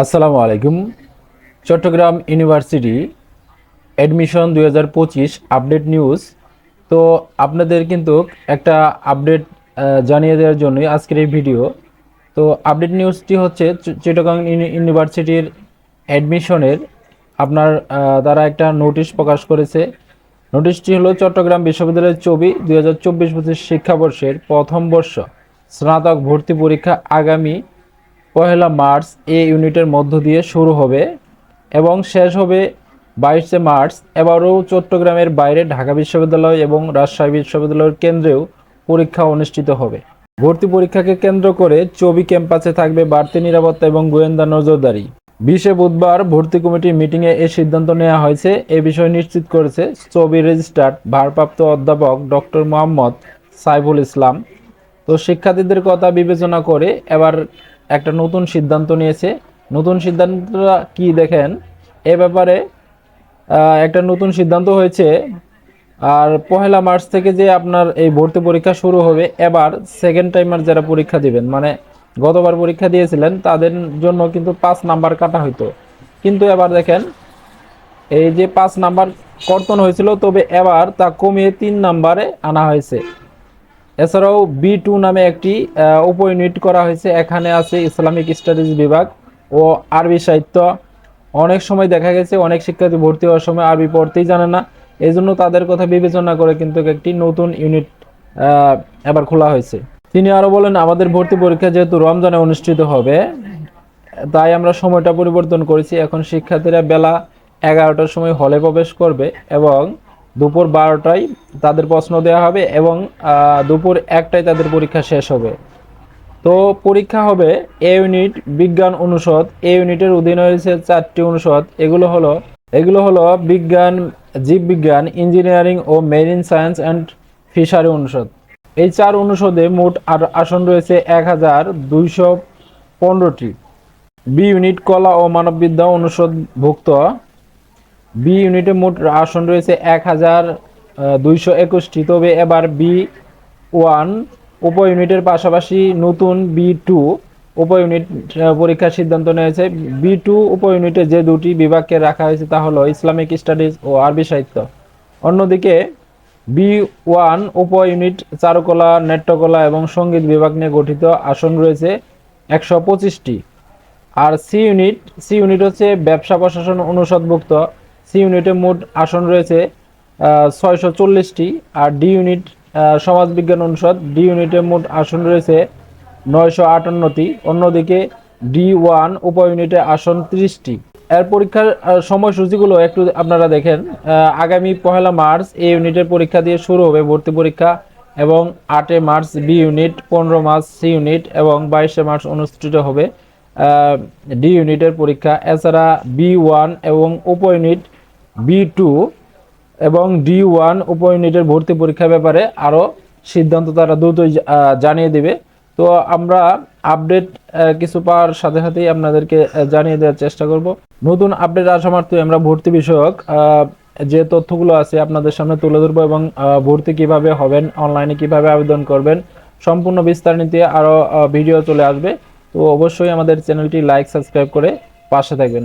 আসসালামু আলাইকুম। Chattogram university admission দু হাজার পঁচিশ আপডেট নিউজ তো আপনাদের কিন্তু একটা আপডেট জানিয়ে দেওয়ার জন্যই আজকের এই ভিডিও তো আপডেট নিউজটি হচ্ছে চ- চিটাগাং ইউনি- ইউনিভার্সিটির অ্যাডমিশনের আপনার তারা একটা নোটিশ প্রকাশ করেছে। নোটিশটি হলো চট্টগ্রাম বিশ্ববিদ্যালয়ের ছবি দুই হাজার চব্বিশ পঁচিশ শিক্ষাবর্ষের প্রথম বর্ষ। স্নাতক ভর্তি পরীক্ষা আগামী পহেলা মার্চ এ ইউনিটের মধ্য দিয়ে শুরু হবে এবং শেষ হবে বাইশে মার্চ। এবারও চট্টগ্রামের বাইরে ঢাকা বিশ্ববিদ্যালয় এবং রাজশাহী বিশ্ববিদ্যালয়ের কেন্দ্রেও পরীক্ষা অনুষ্ঠিত হবে। ভর্তি পরীক্ষাকে কেন্দ্র করে চবি ক্যাম্পাসে থাকবে বাড়তি নিরাপত্তা এবং গোয়েন্দা নজরদারি। বিশে বুধবার ভর্তি কমিটির মিটিংয়ে এ সিদ্ধান্ত নেওয়া হয়েছে। এ বিষয় নিশ্চিত করেছে চবি রেজিস্ট্রার ভারপ্রাপ্ত অধ্যাপক ডক্টর মোহাম্মদ সাইফুল ইসলাম। তো শিক্ষার্থীদের কথা বিবেচনা করে এবার একটা নতুন সিদ্ধান্ত নিয়েছে। নতুন সিদ্ধান্তটা কি দেখেন? এ ব্যাপারে একটা নতুন সিদ্ধান্ত হয়েছে। আর পহেলা মার্চ থেকে যে আপনার এই ভর্তি পরীক্ষা শুরু হবে, এবার সেকেন্ড টাইমার যারা পরীক্ষা দিবেন মানে গতবার পরীক্ষা দিয়েছিলেন, তাদের জন্য কিন্তু পাঁচ নাম্বার কাটা হইতো। কিন্তু এবার দেখেন, এই যে পাঁচ নাম্বার কর্তন হয়েছিল, তবে এবার তা কমিয়ে তিন নাম্বারে আনা হয়েছে। এছাড়াও বি টু নামে একটি উপ ইউনিট করা হয়েছে। এখানে আছে ইসলামিক স্টাডিজ বিভাগ ও আরবি সাহিত্য। অনেক সময় দেখা গেছে, অনেক শিক্ষার্থী ভর্তি হওয়ার সময় আরবি পড়তেই জানে না। এই জন্য তাদের কথা বিবেচনা করে কিন্তু একটি নতুন ইউনিট এবার খোলা হয়েছে। তিনি আরও বলেন, আমাদের ভর্তি পরীক্ষা যেহেতু রমজানে অনুষ্ঠিত হবে, তাই আমরা সময়টা পরিবর্তন করেছি। এখন শিক্ষার্থীরা বেলা এগারোটার সময় হলে প্রবেশ করবে এবং দুপুর বারোটায় তাদের প্রশ্ন দেওয়া হবে এবং দুপুর একটায় তাদের পরীক্ষা শেষ হবে। তো পরীক্ষা হবে এ ইউনিট বিজ্ঞান অনুষদ, এ ইউনিটের অধীনে রয়েছে চারটি অনুষদ। এগুলো হলো এগুলো হলো বিজ্ঞান, জীববিজ্ঞান, ইঞ্জিনিয়ারিং ও মেরিন সায়েন্স অ্যান্ড ফিশারি অনুষদ। এই চার অনুষদে মোট আর আসন রয়েছে এক হাজার দুইশো পনেরোটি। বি ইউনিট কলা ও মানববিদ্যা অনুষদভুক্ত। বি ইউনিটে মোট আসন রয়েছে এক হাজার দুইশো একুশটি। তবে এবার বি ওয়ান উপ ইউনিটের পাশাপাশি নতুন বি টু উপ ইউনিট পরীক্ষার সিদ্ধান্ত নিয়েছে। বি টু উপ ইউনিটে যে দুটি বিভাগকে রাখা হয়েছে তা হলো ইসলামিক স্টাডিজ ও আরবি সাহিত্য অন্যদিকে বি ওয়ান উপ ইউনিট চারুকলা, নাট্যকলা এবং সংগীত বিভাগ নিয়ে গঠিত আসন রয়েছে একশো পঁচিশটি। আর সি ইউনিট সি ইউনিট হচ্ছে ব্যবসা প্রশাসন অনুষদভুক্ত। সি ইউনিটে মোট আসন রয়েছে ছয়শো চল্লিশটি আর ডি ইউনিট সমাজবিজ্ঞান অনুষদ, ডি ইউনিটে মোট আসন রয়েছে নয়শো আটান্নটি। অন্যদিকে ডি ওয়ান উপ ইউনিটে আসন ত্রিশটি। এর পরীক্ষার সময়সূচিগুলো একটু আপনারা দেখেন। আগামী পহেলা মার্চ এ ইউনিটের পরীক্ষা দিয়ে শুরু হবে ভর্তি পরীক্ষা এবং আটে মার্চ বি ইউনিট, পনেরো মার্চ সি ইউনিট এবং বাইশে মার্চ অনুষ্ঠিত হবে। ডি ইউনিটের পরীক্ষা, এছাড়া বি ওয়ান এবং উপ ইউনিট বি টু এবং ডি ওয়ান উপ ইউনিটের ভর্তি পরীক্ষার ব্যাপারে আরও সিদ্ধান্ত তারা দ্রুতই জানিয়ে দেবে। তো আমরা আপডেট কিছু পাওয়ার সাথে সাথেই আপনাদেরকে জানিয়ে দেওয়ার চেষ্টা করব। নতুন আপডেট আসা আমরা ভর্তি বিষয়ক যে তথ্যগুলো আছে আপনাদের সামনে তুলে ধরবো এবং ভর্তি কীভাবে হবেন অনলাইনে কীভাবে আবেদন করবেন, সম্পূর্ণ বিস্তারিত আরও ভিডিও চলে আসবে। তো অবশ্যই আমাদের চ্যানেলটি লাইক সাবস্ক্রাইব করে পাশে থাকবেন।